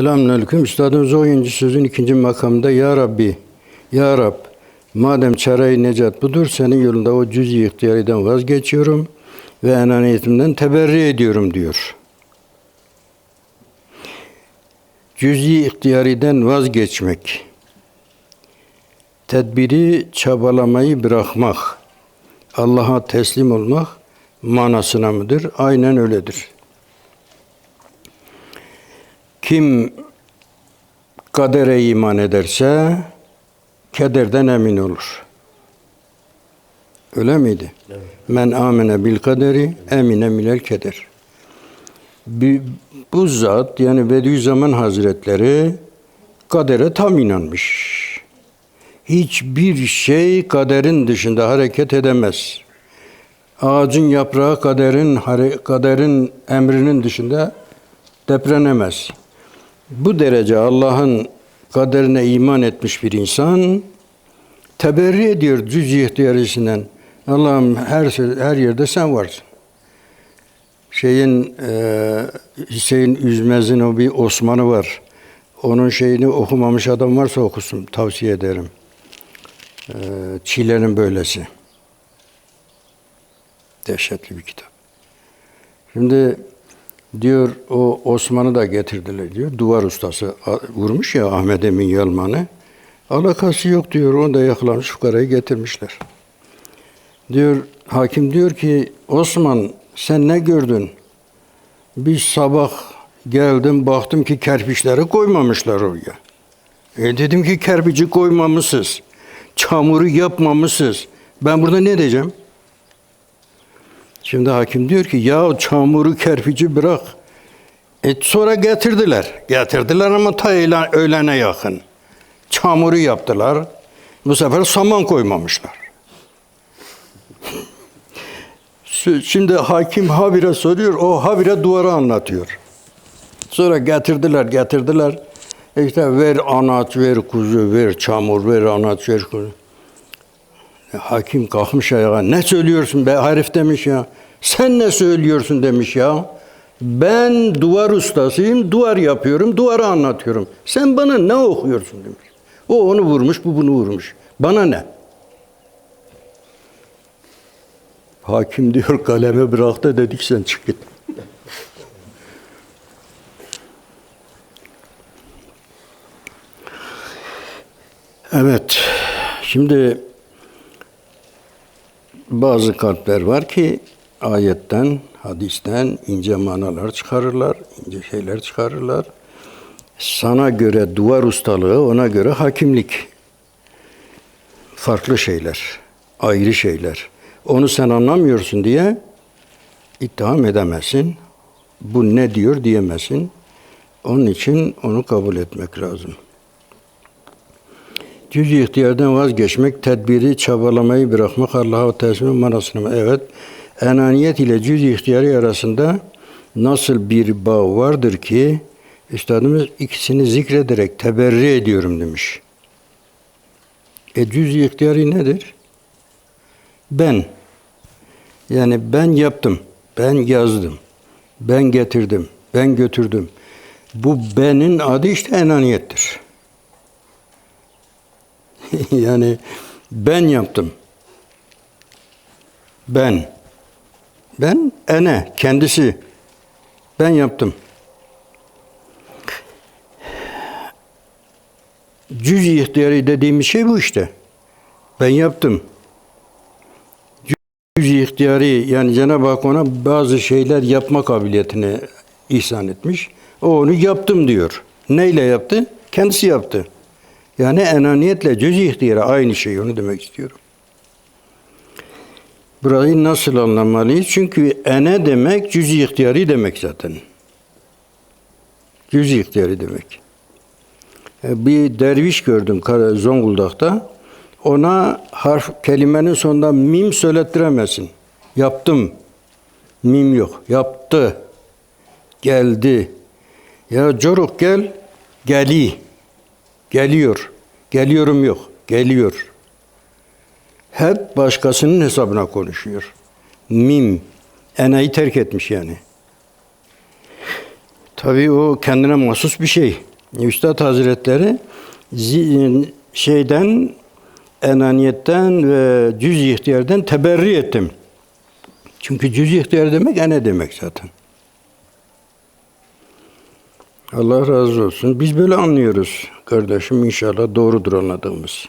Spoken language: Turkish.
Selamünaleyküm. Üstadımız oyuncu sözün ikinci makamında Ya Rabbi, Ya Rab, madem çare-i necat budur, senin yolunda o cüz-i ihtiyariden vazgeçiyorum ve enaniyetimden teberri ediyorum diyor. Cüz-i ihtiyariden vazgeçmek, tedbiri çabalamayı bırakmak, Allah'a teslim olmak manasına mıdır? Aynen öyledir. Kim kadere iman ederse kederden emin olur. Öyle miydi? Men amene bil kaderi emine minel keder. Bu, zat yani Bediüzzaman Hazretleri kadere tam inanmış. Hiçbir şey kaderin dışında hareket edemez. Ağacın yaprağı kaderin kaderin emrinin dışında deprenemez. Bu derece Allah'ın kaderine iman etmiş bir insan teberri ediyor cüz ihtiyarisinden. Allah'ım her her yerde sen varsın. Şeyin e, Hüseyin Üzmez'in o bir Osman'ı var. Onun şeyini okumamış adam varsa okusun. Tavsiye ederim. E, Çile'nin böylesi. Dehşetli bir kitap. Şimdi diyor o Osman'ı da getirdiler diyor. Duvar ustası vurmuş ya Ahmet Emin Yalman'ı. Alakası yok diyor. Onu da yakalamış fukarayı getirmişler. Diyor hakim diyor ki Osman sen ne gördün? Bir sabah geldim baktım ki kerpiçleri koymamışlar oraya. E dedim ki kerpici koymamışsınız. Çamuru yapmamışsınız. Ben burada ne diyeceğim? Şimdi hakim diyor ki ya çamuru kerpici bırak. E sonra getirdiler. Getirdiler ama ta öğlen- öğlene yakın. Çamuru yaptılar. Bu sefer saman koymamışlar. Şi- Şimdi hakim habire soruyor, o habire duvara anlatıyor. Sonra getirdiler, getirdiler. İşte ver anaç, ver kuzu, ver çamur, ver anaç, ver kuzu. Hakim kalkmış ayağa. Ne söylüyorsun be herif demiş ya. Sen ne söylüyorsun demiş ya. Ben duvar ustasıyım, duvar yapıyorum, duvarı anlatıyorum. Sen bana ne okuyorsun demiş. O onu vurmuş, bu bunu vurmuş. Bana ne? Hakim diyor kaleme bıraktı dedik sen çık git. Evet. Şimdi bazı kalpler var ki ayetten, hadisten ince manalar çıkarırlar, ince şeyler çıkarırlar. Sana göre duvar ustalığı, ona göre hakimlik. Farklı şeyler, ayrı şeyler. Onu sen anlamıyorsun diye itham edemezsin. Bu ne diyor diyemezsin. Onun için onu kabul etmek lazım. Cüz ihtiyardan vazgeçmek, tedbiri, çabalamayı bırakmak Allah'a teslim manasına mı? Evet. Enaniyet ile cüz ihtiyarı arasında nasıl bir bağ vardır ki Üstadımız ikisini zikrederek teberri ediyorum demiş. E cüz ihtiyarı nedir? Ben. Yani ben yaptım, ben yazdım, ben getirdim, ben götürdüm. Bu benin adı işte enaniyettir. yani ben yaptım. Ben. Ben ene, kendisi. Ben yaptım. Cüz ihtiyarı dediğimiz şey bu işte. Ben yaptım. Cüz ihtiyarı yani Cenab-ı Hak ona bazı şeyler yapma kabiliyetini ihsan etmiş. O onu yaptım diyor. Neyle yaptı? Kendisi yaptı. Yani enaniyetle cüz ihtiyarı aynı şey onu demek istiyorum. Burayı nasıl anlamalıyız? Çünkü ene demek cüz ihtiyarı demek zaten. Cüz ihtiyarı demek. E, Bir derviş gördüm Zonguldak'ta. Ona harf kelimenin sonunda mim söylettiremezsin. Yaptım. Mim yok. Yaptı. Geldi. Ya Coruk gel. Geli. Geliyor. Geliyorum yok. Geliyor. Hep başkasının hesabına konuşuyor. Mim. Eneyi terk etmiş yani. Tabii o kendine mahsus bir şey. Üstad Hazretleri şeyden, enaniyetten ve cüz ihtiyardan teberri ettim. Çünkü cüz ihtiyar demek ene demek zaten. Allah razı olsun. Biz böyle anlıyoruz kardeşim inşallah doğrudur anladığımız.